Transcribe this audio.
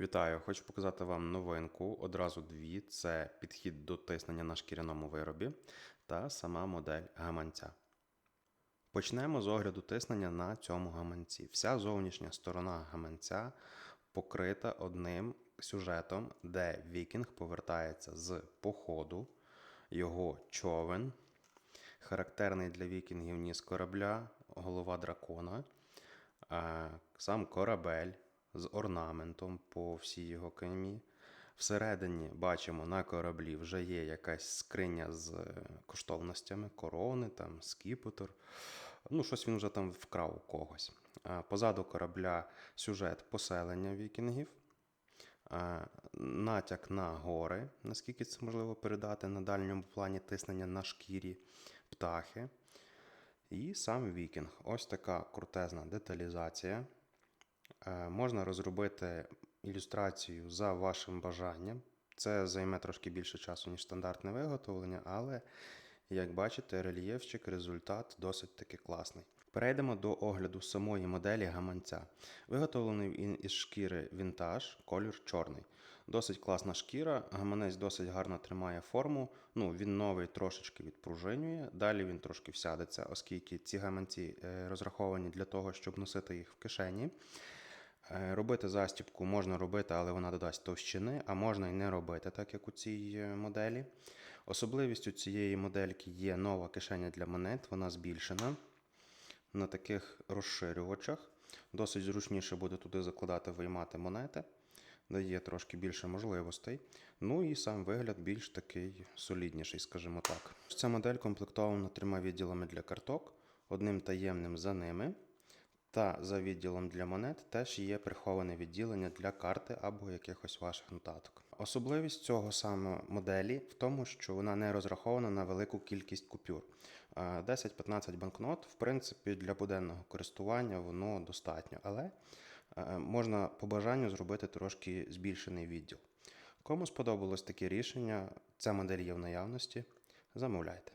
Вітаю! Хочу показати вам новинку. Одразу дві: це підхід до тиснення на шкіряному виробі та сама модель гаманця. Почнемо з огляду тиснення на цьому гаманці. Вся зовнішня сторона гаманця покрита одним сюжетом, де вікінг повертається з походу, його човен, характерний для вікінгів ніс корабля, голова дракона, сам корабель з орнаментом по всій його каймі. Всередині бачимо на кораблі вже є якась скриня з е, коштовностями, корони, там, скіпетр. Ну, щось він вже там вкрав у когось. Позаду корабля сюжет поселення вікінгів, натяк на гори, наскільки це можливо передати на дальньому плані тиснення на шкірі птахи. І сам вікінг. Ось така крутезна деталізація. Е, Можна розробити ілюстрацію за вашим бажанням. Це займе трошки більше часу, ніж стандартне виготовлення, але, як бачите, рельєфчик, результат досить таки класний. Перейдемо до огляду самої моделі гаманця. Виготовлений він із шкіри вінтаж, колір чорний. Досить класна шкіра, гаманець досить гарно тримає форму. Ну, він новий трошечки відпружинює. Далі він трошки всядеться, оскільки ці гаманці е, розраховані для того, щоб носити їх в кишені. Е, Робити застібку можна робити, але вона додасть товщини, а можна і не робити, так як у цій е, моделі. Особливістю цієї модельки є нова кишеня для монет, вона збільшена на таких розширювачах. Досить зручніше буде туди закладати, виймати монети, дає трошки більше можливостей. Ну і сам вигляд більш такий солідніший, скажімо так. Ця модель комплектована трьома відділами для карток, одним таємним за ними. Та за відділом для монет теж є приховане відділення для карти або якихось ваших нотаток. Особливість цього саме моделі в тому, що вона не розрахована на велику кількість купюр. Е, 10-15 банкнот, в принципі, для буденного користування воно достатньо, але е, можна по бажанню зробити трошки збільшений відділ. Кому сподобалось таке рішення, ця модель є в наявності, замовляйте.